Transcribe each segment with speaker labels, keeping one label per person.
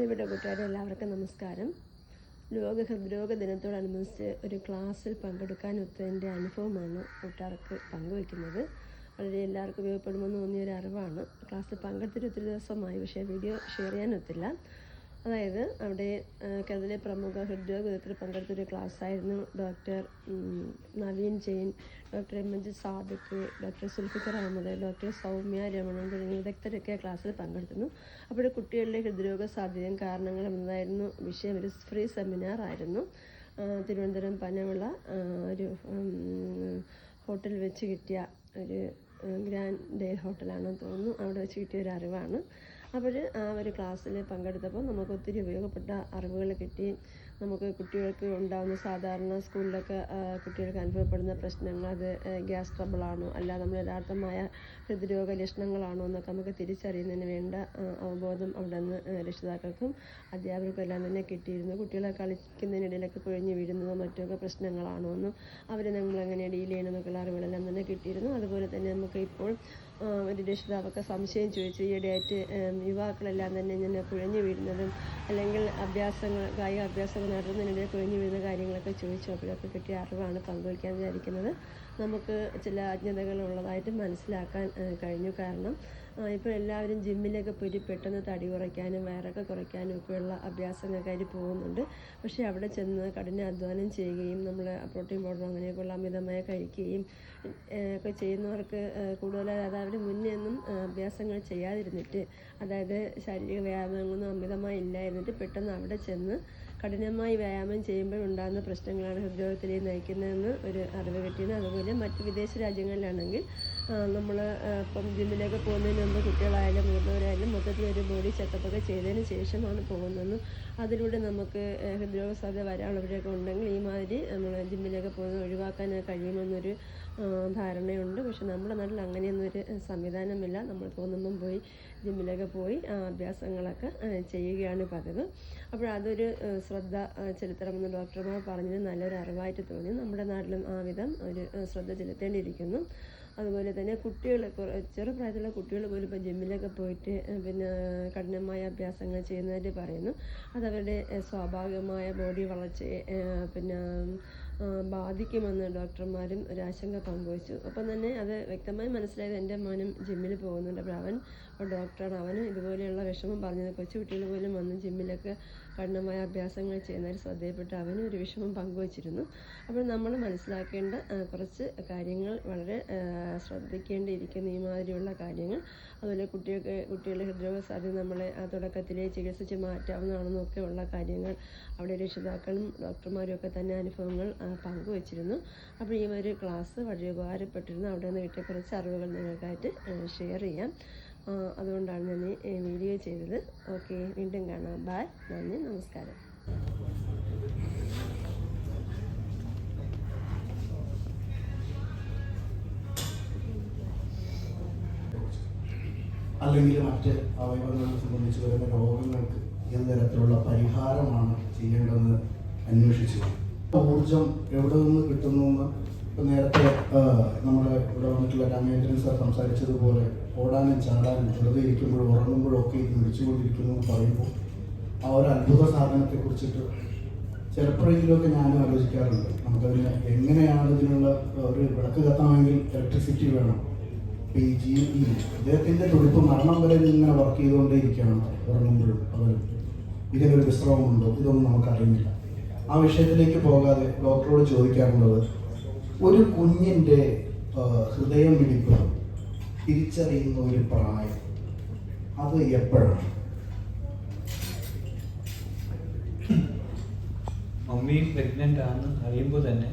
Speaker 1: പ്രിയപ്പെട്ട കൂട്ടുകാരെ എല്ലാവർക്കും നമസ്കാരം. ലോക ഹൃദ്രോഗ ദിനത്തോടനുബന്ധിച്ച് ഒരു ക്ലാസ്സിൽ പങ്കെടുക്കാൻ ഒത്തതിന്റെ അനുഭവമാണ് കൂട്ടുകാർക്ക് പങ്കുവയ്ക്കുന്നത്. വളരെ എല്ലാവർക്കും ഉപയോഗപ്പെടുമെന്ന് തോന്നിയ ഒരു അറിവാണ്. ക്ലാസ്സിൽ പങ്കെടുത്തിട്ട് ഒത്തിരി ദിവസമായി പക്ഷേ വീഡിയോ ഷെയർ ചെയ്യാനൊത്തില്ല. അതായത് അവിടെ കേരളത്തിലെ പ്രമുഖ ഹൃദ്രോഗ വിദഗ്ധർ പങ്കെടുത്തൊരു ക്ലാസ്സായിരുന്നു doctor Naveen Jain doctor M H Sadiq doctor Sulfikar Ahammed doctor Soumya Ramanan തുടങ്ങിയ വിദഗ്ധരൊക്കെ ക്ലാസ്സിൽ പങ്കെടുത്തിരുന്നു. അപ്പോൾ കുട്ടികളുടെ ഹൃദ്രോഗ സാധ്യതയും കാരണങ്ങളും എന്നതായിരുന്നു വിഷയം. ഒരു ഫ്രീ സെമിനാർ ആയിരുന്നു. തിരുവനന്തപുരം പനമുള്ള ഒരു ഹോട്ടൽ വെച്ച് കിട്ടിയ ഒരു ഗ്രാൻഡ് ഡേ ഹോട്ടലാണെന്ന് തോന്നുന്നു. അവിടെ വെച്ച് കിട്ടിയ ഒരു അറിവാണ്. അപ്പോൾ ആ ഒരു ക്ലാസ്സിൽ പങ്കെടുത്തപ്പോൾ നമുക്ക് ഒത്തിരി ഉപയോഗപ്പെട്ട അറിവുകൾ കിട്ടി നമുക്ക് കുട്ടികൾക്ക് ഉണ്ടാകുന്ന സാധാരണ സ്കൂളിലൊക്കെ കുട്ടികൾക്ക് അനുഭവപ്പെടുന്ന പ്രശ്നങ്ങൾ അത് ഗ്യാസ് ട്രബിളാണോ? അല്ല നമ്മൾ യഥാർത്ഥമായ ഹൃദ്രോഗ ലക്ഷണങ്ങളാണോ എന്നൊക്കെ നമുക്ക് തിരിച്ചറിയുന്നതിന് വേണ്ട അവബോധം അവിടെ നിന്ന് രക്ഷിതാക്കൾക്കും അധ്യാപകർക്കും എല്ലാം തന്നെ കിട്ടിയിരുന്നു. കുട്ടികളെ കളിക്കുന്നതിനിടയിലൊക്കെ കുഴഞ്ഞു വീഴുന്നതോ മറ്റൊക്കെ പ്രശ്നങ്ങളാണോ എന്നും അവരെ നമ്മൾ എങ്ങനെ ഡീൽ ചെയ്യണമെന്നൊക്കെയുള്ള അറിവുകളെല്ലാം തന്നെ കിട്ടിയിരുന്നു. അതുപോലെ തന്നെ നമുക്ക് ഇപ്പോൾ ഒരു രക്ഷിതാവൊക്കെ സംശയം ചോദിച്ചു. ഈയിടെയായിട്ട് യുവാക്കളെല്ലാം തന്നെ ഇങ്ങനെ കുഴഞ്ഞു വീഴുന്നതും അല്ലെങ്കിൽ അഭ്യാസങ്ങൾ കായിക അഭ്യാസങ്ങൾ നടത്തുന്നതിനിടെ കുഴഞ്ഞു വീഴുന്ന കാര്യങ്ങളൊക്കെ ചോദിച്ചു അപ്പോഴൊക്കെ കിട്ടിയ അറിവാണ് പങ്കുവയ്ക്കാൻ വിചാരിക്കുന്നത്. നമുക്ക് ചില അജ്ഞതകളുള്ളതായിട്ട് മനസ്സിലാക്കാൻ കഴിഞ്ഞു. കാരണം ഇപ്പോൾ എല്ലാവരും ജിമ്മിലൊക്കെ പോയി പെട്ടെന്ന് തടി കുറയ്ക്കാനും വയറൊക്കെ കുറയ്ക്കാനും ഒക്കെയുള്ള അഭ്യാസങ്ങൾക്കായിട്ട് പോകുന്നുണ്ട്. പക്ഷേ അവിടെ ചെന്ന് കഠിന അധ്വാനം ചെയ്യുകയും നമ്മൾ പ്രോട്ടീൻ പൗഡർ അങ്ങനെയൊക്കെയുള്ള അമിതമായി കഴിക്കുകയും ഒക്കെ ചെയ്യുന്നവർക്ക് കൂടുതലായി അത് അവർ മുന്നേ ഒന്നും അഭ്യാസങ്ങൾ ചെയ്യാതിരുന്നിട്ട് അതായത് ശാരീരിക വ്യായാമങ്ങളൊന്നും അമിതമായി ഇല്ലായിരുന്നിട്ട് പെട്ടെന്ന് അവിടെ ചെന്ന് കഠിനമായി വ്യായാമം ചെയ്യുമ്പോൾ ഉണ്ടാകുന്ന പ്രശ്നങ്ങളാണ് ഹൃദ്രോഗത്തിലേക്ക് നയിക്കുന്നതെന്ന് ഒരു അറിവ് കിട്ടിയത്. അതുപോലെ മറ്റ് വിദേശ രാജ്യങ്ങളിലാണെങ്കിൽ നമ്മൾ ഇപ്പം ജിമ്മിലേക്ക് പോകുന്നതിന് മുമ്പ് കുട്ടികളായാലും മുതിർന്നവരായാലും മൊത്തത്തിൽ ഒരു ബോഡി ചെക്കപ്പൊക്കെ ചെയ്തതിന് ശേഷമാണ് പോകുന്നതെന്നും അതിലൂടെ നമുക്ക് ഹൃദ്രോഗ സാധ്യത വരാനുള്ളവരൊക്കെ ഉണ്ടെങ്കിൽ ഈ മാതിരി നമ്മൾ ജിമ്മിലേക്ക് പോകുന്നത് ഒഴിവാക്കാൻ കഴിയുമെന്നൊരു ധാരണയുണ്ട്. പക്ഷെ നമ്മുടെ നാട്ടിൽ അങ്ങനെയൊന്നും ഒരു സംവിധാനമില്ല. നമ്മൾ തോന്നുമ്പം പോയി ജിമ്മിലൊക്കെ പോയി അഭ്യാസങ്ങളൊക്കെ ചെയ്യുകയാണ് പതിവ്. അപ്പോൾ അതൊരു ശ്രദ്ധ ചെലുത്തണമെന്ന് ഡോക്ടർമാർ പറഞ്ഞത് നല്ലൊരു അറിവായിട്ട് തോന്നി. നമ്മുടെ നാട്ടിലും ആ വിധം ഒരു ശ്രദ്ധ ചെലുത്തേണ്ടിയിരിക്കുന്നു. അതുപോലെ തന്നെ കുട്ടികൾ ചെറുപ്രായത്തിലുള്ള കുട്ടികൾ പോലും ഇപ്പോൾ ജിമ്മിലൊക്കെ പോയിട്ട് പിന്നെ കഠിനമായ അഭ്യാസങ്ങൾ ചെയ്യുന്നതായിട്ട് പറയുന്നു. അതവരുടെ സ്വാഭാവികമായ ബോഡി വളർച്ചയെ പിന്നെ ബാധിക്കുമെന്ന് ഡോക്ടർമാരും ആശങ്ക പങ്കുവച്ചു. അപ്പം തന്നെ അത് വ്യക്തമായി മനസ്സിലായത് എന്റെ മോനും ജിമ്മിൽ പോകുന്നുണ്ട്. അപ്പോൾ അവൻ ഒരു ഡോക്ടറാണ്. അവനും ഇതുപോലെയുള്ള വിഷമം പറഞ്ഞത്. കൊച്ചുകുട്ടികൾ പോലും വന്ന് ജിമ്മിലൊക്കെ കഠിനമായ അഭ്യാസങ്ങൾ ചെയ്യുന്നതിൽ ശ്രദ്ധയിൽപ്പെട്ട് അവനും ഒരു വിഷമം പങ്കുവച്ചിരുന്നു. അപ്പോൾ നമ്മൾ മനസ്സിലാക്കേണ്ട കുറച്ച് കാര്യങ്ങൾ വളരെ ശ്രദ്ധിക്കേണ്ടിയിരിക്കുന്ന ഈ മാതിരിയുള്ള കാര്യങ്ങൾ. അതുപോലെ കുട്ടിയൊക്കെ കുട്ടികളുടെ ഹൃദ്രോഗ സാധ്യത നമ്മളെ ആ തുടക്കത്തിലേ ചികിത്സിച്ച് മാറ്റാവുന്നതാണെന്നൊക്കെ ഉള്ള കാര്യങ്ങൾ അവിടെ രക്ഷിതാക്കളും ഡോക്ടർമാരും ഒക്കെ തന്നെ അനുഭവങ്ങൾ പങ്കുവച്ചിരുന്നു. അപ്പോൾ ഈ ഒരു ക്ലാസ് വളരെ ഉപകാരപ്പെട്ടിരുന്നു. അവിടെ നിന്ന് കിട്ടിയ കുറച്ച് അറിവുകൾ നിങ്ങൾക്കായിട്ട് ഷെയർ ചെയ്യാം. അതുകൊണ്ടാണ് ഞാൻ ഈ വീഡിയോ ചെയ്തത്. ഓക്കെ വീണ്ടും കാണാം. ബായ് നന്ദി. നമസ്കാരം.
Speaker 2: അല്ലെങ്കിൽ മറ്റ് അവയവങ്ങളെ സംബന്ധിച്ച് വരുന്ന രോഗങ്ങൾക്ക് ഏത് തരത്തിലുള്ള പരിഹാരമാണ് ചെയ്യേണ്ടതെന്ന് അന്വേഷിച്ചു. ഊർജം എവിടെ നിന്ന് കിട്ടുന്നു എന്ന് നേരത്തെ നമ്മുടെ ഇവിടെ വന്നിട്ടുള്ള രാമേന്ദ്രൻ സാർ സംസാരിച്ചതുപോലെ ഓടാനും ചാടാനും വെറുതെ ഇരിക്കുമ്പോഴും ഉറങ്ങുമ്പോഴും ഒക്കെ ഇത് വിളിച്ചുകൊണ്ടിരിക്കുന്നു എന്ന് പറയുമ്പോൾ ആ ഒരു അത്ഭുത സാധനത്തെ കുറിച്ചിട്ട് ചിലപ്പോഴെങ്കിലുമൊക്കെ ഞാനും ആലോചിക്കാറുണ്ട്. നമുക്കതിന് എങ്ങനെയാണ് ഇതിനുള്ള ഒരു വിളക്ക് കത്തണമെങ്കിൽ ഇലക്ട്രിസിറ്റി വേണം. ഈ ജി ഈ ഇദ്ദേഹത്തിന്റെ തുടിപ്പ് മരണം വരെ ഇങ്ങനെ വർക്ക് ചെയ്തുകൊണ്ടേയിരിക്കുകയാണ് ഉറങ്ങുമ്പോഴും അവർ ഇതിനൊരു വിശ്രമമുണ്ടോ? ഇതൊന്നും നമുക്കറിയുന്നില്ല. ആ വിഷയത്തിലേക്ക് പോകാതെ ഡോക്ടറോട് ചോദിക്കാറുള്ളത് ഒരു കുഞ്ഞിന്റെ ഹൃദയം മിടിപ്പ് തിരിച്ചറിയുന്ന ഒരു പ്രായം. അത് എപ്പോഴാണ്?
Speaker 3: മമ്മി പ്രഗ്നന്റ് ആണെന്ന് അറിയുമ്പോൾ തന്നെ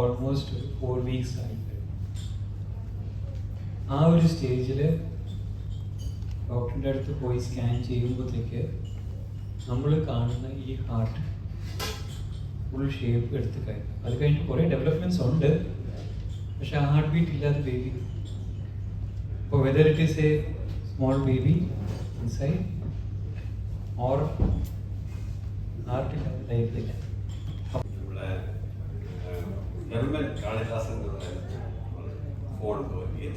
Speaker 3: ഓൾമോസ്റ്റ് ഫോർ വീക്സ് ആയി. ആ ഒരു സ്റ്റേജിൽ ഡോക്ടറിന്റെ അടുത്ത് പോയി സ്കാൻ ചെയ്യുമ്പോഴത്തേക്ക് നമ്മൾ കാണുന്ന ഈ ഹാർട്ട് ഫുൾ ഷേപ്പ് എടുത്ത് കഴിഞ്ഞു. അത് കഴിഞ്ഞിട്ട് കുറേ ഡെവലപ്മെന്റ്സ് ഉണ്ട്. പക്ഷെ ആ ഹാർട്ട് ബീറ്റ് ഇല്ലാത്ത ബേബി ഇപ്പോൾ whether it is a small baby inside or ഹാർട്ടില്ല ലൈഫില്ല
Speaker 4: നമ്മുടെ ധർമ്മൻ കാളിദാസൻ എന്ന് പറയുന്ന ഫോൺ പോയി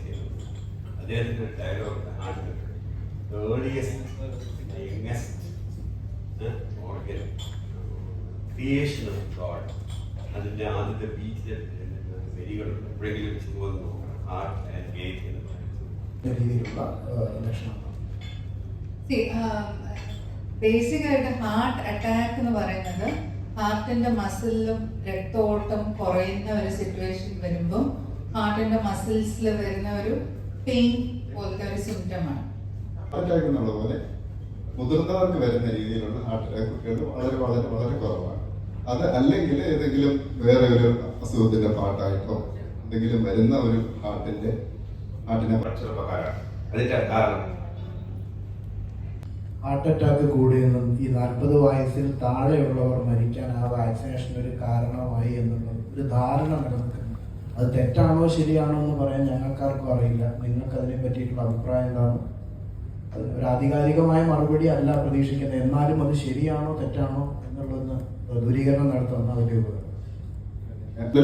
Speaker 4: അദ്ദേഹത്തിൻ്റെ ഡയലോഗ് നാട്ടിൽ earliest youngest organ creation of God അതിൻ്റെ ആദ്യത്തെ ബീച്ചിൽ വരികൾ ഹാർട്ട് ആൻഡ് എന്ന്
Speaker 2: രീതിയിലുള്ള
Speaker 5: ബേസിക് ആയിട്ട് ഹാർട്ട് അറ്റാക്ക് എന്ന് പറയുന്നത് ഹാർട്ടിന്റെ മസിലും രക്തോട്ടം കുറയുന്ന ഒരു സിറ്റുവേഷൻ വരുമ്പോൾ ഹാർട്ടിന്റെ മസിൽസിൽ വരുന്ന ഒരു പെയിൻ പോലത്തെ ഒരു സിംറ്റമാണ്
Speaker 6: അറ്റാക്ക് എന്നുള്ള പോലെ മുതിർന്നവർക്ക് വരുന്ന രീതിയിലുള്ള ഹാർട്ട് അറ്റാക്കുകൾ വളരെ വളരെ വളരെ കുറവാണ്. അത് അല്ലെങ്കിൽ ഏതെങ്കിലും വേറെ ഒരു അസുഖത്തിന്റെ പാട്ടായിട്ടോ എന്തെങ്കിലും വരുന്ന ഒരു
Speaker 4: ചെറുപ്പക്കാരാണ് അതിന്റെ കാരണം.
Speaker 2: ഹാർട്ട് അറ്റാക്ക് കൂടിയെന്നും ഈ നാൽപ്പത് വയസ്സിൽ താഴെയുള്ളവർ മരിക്കാൻ ആ വാക്സിനേഷൻ ഒരു കാരണമായി എന്നുള്ളത് ഒരു ധാരണ നിലനിൽക്കുന്നു. അത് തെറ്റാണോ ശരിയാണോ എന്ന് പറയാൻ ഞങ്ങൾക്കാർക്കും അറിയില്ല. നിങ്ങൾക്ക് അതിനെ പറ്റിയിട്ടുള്ള അഭിപ്രായം എന്താണ്? അത് ഒരു ആധികാരികമായ മറുപടി അല്ല പ്രതീക്ഷിക്കുന്നത്. എന്നാലും അത് ശരിയാണോ തെറ്റാണോ ദൂരീകരണം നടത്തുന്ന അവരുടെ
Speaker 6: ഉപകരണം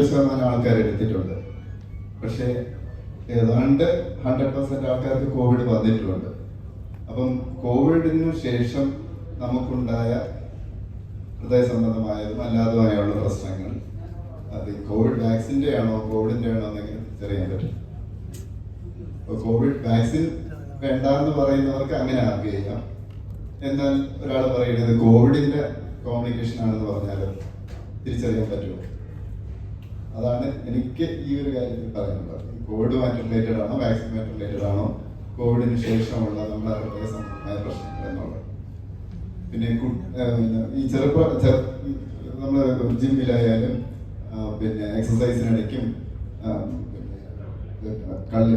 Speaker 6: ശതമാനം ആൾക്കാർ എടുത്തിട്ടുണ്ട്. പക്ഷേ ഏതാണ്ട് ഹൺഡ്രഡ് പെർസെന്റ് ആൾക്കാർക്ക് കോവിഡ് വന്നിട്ടുണ്ട്. അപ്പം കോവിഡിന് ശേഷം നമുക്കുണ്ടായ ഹൃദയ സംബന്ധമായതും അല്ലാതുമായുള്ള പ്രശ്നങ്ങൾ അത് കോവിഡ് വാക്സിന്റെ ആണോ കോവിഡിന്റെ ആണോ എന്നെങ്കിലും തിരിച്ചറിയാൻ പറ്റും? കോവിഡ് വാക്സിൻ വേണ്ട എന്ന് പറയുന്നവർക്ക് അങ്ങനെ ആഗ്രഹിക്കാം എന്നാൽ ഒരാൾ പറയുന്നത് കോവിഡിന്റെ കോംപ്ലിക്കേഷൻ ആണെന്ന് പറഞ്ഞാൽ തിരിച്ചറിയാൻ പറ്റുമോ? അതാണ് എനിക്ക് ഈ ഒരു കാര്യത്തിൽ പറയാനുള്ളത്. കോവിഡുമായിട്ട് റിലേറ്റഡ് ആണോ വാക്സിനുമായിട്ട് റിലേറ്റഡ് ആണോ കോവിഡിന് ശേഷമുള്ള നമ്മുടെ ആരോഗ്യ സംബന്ധമായ പ്രശ്നങ്ങൾ എന്നുള്ളത്. പിന്നെ ഈ ചെറുപ്പ നമ്മൾ ജിമ്മിലായാലും പിന്നെ എക്സസൈസിനിടയ്ക്കും കള്ളി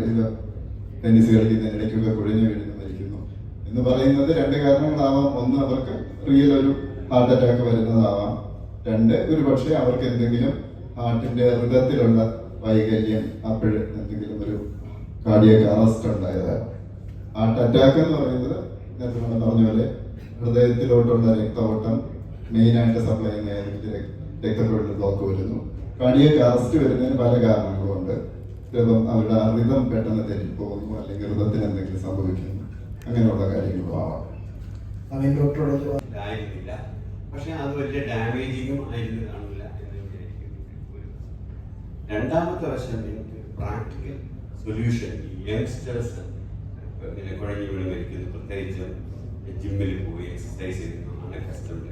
Speaker 6: ടെന്നീസ് കളിക്കുന്നതിനിടയ്ക്കൊക്കെ കുഴഞ്ഞു വീഴുന്നു മരിക്കുന്നു എന്ന് പറയുന്നത് രണ്ട് കാരണങ്ങളാവാം. ഒന്ന് അവർക്ക് റിയൽ ഒരു ഹാർട്ട് അറ്റാക്ക് വരുന്നതാവാം. രണ്ട് ഒരു പക്ഷേ അവർക്ക് എന്തെങ്കിലും ഹാർട്ടിന്റെ ഹൃദയത്തിലുള്ള വൈകല്യം അപ്പോഴ് എന്തെങ്കിലും ഒരു കാർഡിയക് അറസ്റ്റ് ഉണ്ടായതാണ് ഹാർട്ട് അറ്റാക്ക് എന്ന് പറയുന്നത് നേരത്തെ നമ്മൾ പറഞ്ഞ പോലെ ഹൃദയത്തിലോട്ടുള്ള രക്തഓട്ടം മെയിനായിട്ട് സപ്ലൈ ചെയ്യുന്ന ഏതെങ്കിലും രക്തക്കുഴലിൽ ബ്ലോക്ക് വരുന്നു. കാർഡിയക് അറസ്റ്റ് വരുന്നതിന് പല കാരണങ്ങളുണ്ട്. ചിലപ്പം അവരുടെ ഹൃദം പെട്ടെന്ന് തെറ്റിപ്പോകുന്നു അല്ലെങ്കിൽ ഹൃദയത്തിന് എന്തെങ്കിലും സംഭവിക്കുന്നു. അങ്ങനെയുള്ള കാര്യങ്ങളും ആവാം
Speaker 2: ഡോക്ടറോട്
Speaker 4: പക്ഷെ അത് വലിയ ഡാമേജിങ്ങും ആയിരുന്നു കാണില്ല എന്ന് വിചാരിക്കുന്നു. രണ്ടാമത്തെ വശം എനിക്ക് പ്രാക്ടിക്കൽ സൊല്യൂഷൻ യങ്സ്റ്റേഴ്സ് പിന്നെ കുഴഞ്ഞു വീണ് മരിക്കുന്നു പ്രത്യേകിച്ച് ജിമ്മിൽ പോയി എക്സസൈസ് ചെയ്യുന്നു അങ്ങനെ കസ്റ്റമർ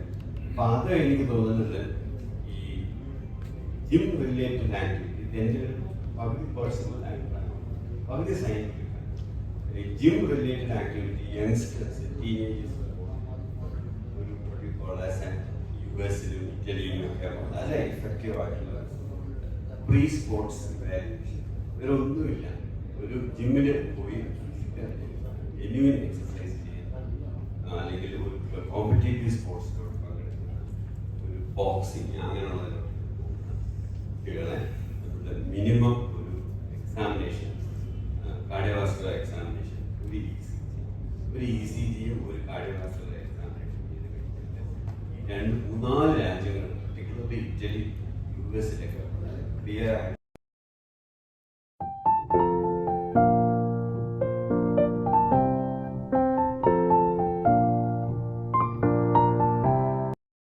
Speaker 4: അപ്പൊ അത് എനിക്ക് തോന്നുന്നത് ഈ ജിം റിലേറ്റഡ് ആക്ടിവിറ്റി എന്റെ ഒരു പകുതി പേഴ്സണൽ അഭിപ്രായമാണ്. പകുതി scientific gym related activity youngsters teenagers U എസിലും ഇറ്റലിയിലും ഒക്കെ നല്ല എഫക്റ്റീവ് ആയിട്ടുള്ള പ്രീ സ്പോർട്സ് വാല്യൂഷൻ വേറെ ഒന്നുമില്ല ഒരു ജിമ്മിൽ പോയി ജെന്യൂൻ എക്സസൈസ് ചെയ്യുന്ന അല്ലെങ്കിൽ ഒരു കോമ്പറ്റേറ്റീവ് സ്പോർട്സിലോട്ട് പങ്കെടുക്കുന്ന ഒരു ബോക്സിങ് അങ്ങനെയുള്ള കുട്ടികളെ മിനിമം ഒരു എക്സാമിനേഷൻ കാർഡിയോവാസ്കുലർ എക്സാമിനേഷൻ ഒരു ഇ സി ജി ഒരു ഇ സി ജിയും ഒരു കാർഡിയോവാസ്കുലർ എക്സാമിനേഷൻ ചെയ്ത് കഴിഞ്ഞിട്ട് ഈ രണ്ട് മൂന്നാൽ രാജ്യങ്ങൾ പർട്ടിക്കുലർലി ഇറ്റലി യു എസിലൊക്കെ ക്ലിയർ ആയിട്ട്